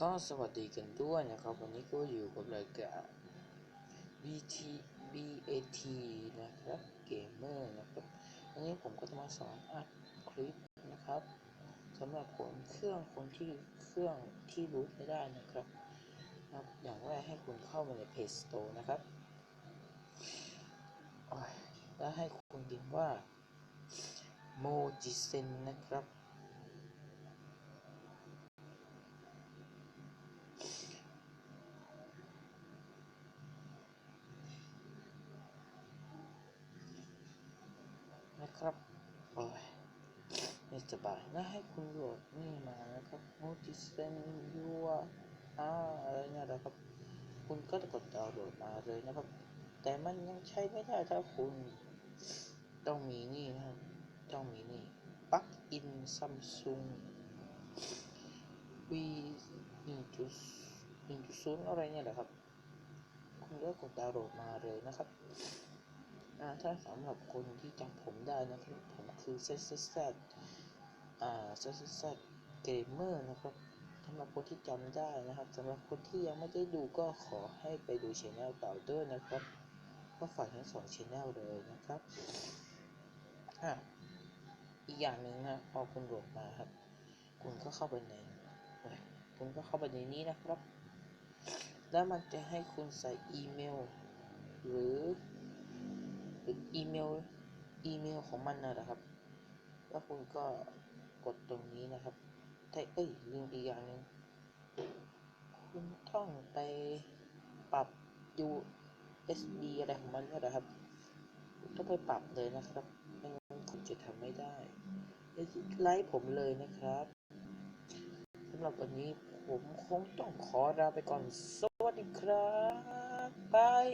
ก็สวัสดีกันด้วยนะครับ วันนี้ก็อยู่กับรายการ BT BAT นะครับเกมเมอร์นะครับวันนี้ผมก็จะมาสอนอัดคลิปนะครับสำหรับคนเครื่องคนที่เครื่องที่รูทไม่ได้นะครับครับอย่างแรกให้คุณเข้ามาใน Play Store นะครับแล้วให้คุณพิมพ์ว่า Mojizen นะครับ นะครับโอ้ยไม่สบายแล้วให้คุณโหลดนี่มานะครับ Motizen u r อ่าอะไรเนี่ยนะครับ คุณก็จะกดดาวน์โหลดมาเลยนะครับ แต่มันยังใช้ไม่ได้ถ้าคุณต้องมีนี่นะครับต้องมีนี่ปลั๊กอินซัมซุง V 1จุด1จุดศูนย์อะไรเนี่ยแหละครับ คุณก็กดดาวน์โหลดมาเลยนะครับ ถ้าสำหรับคนที่จำผมได้นะครับ ผมคือเซซซอ่าเซซซเกมเมอร์นะครับสำหรับคนที่จำได้นะครับสำหรับคนที่ยังไม่ได้ดูก็ขอให้ไปดูช anel เก่าด้วยนะครับ ก็ฝากทั้งสองช anel เลยนะครับอะอีกอย่างหนึ่งนะพอคุณโหลดมาครับ คุณก็เข้าไปในคุณก็เข้าไปในนี้นะครับ แล้วมันจะให้คุณใส่อีเมล หรือ อีเมลอีเมลของมันนะครับ แล้วคุณก็กดตรงนี้นะครับแต่เอ้ยลืมอีกอย่างหนึ่งคุณต้องไปปรับ USB อะไรของมันก็นะครับต้องไปปรับเลยนะครับไม่งั้นคุณจะทำไม่ได้ไลฟ์ผมเลยนะครับสำหรับวันนี้ผมคงต้องขอลาไปก่อน สวัสดีครับบาย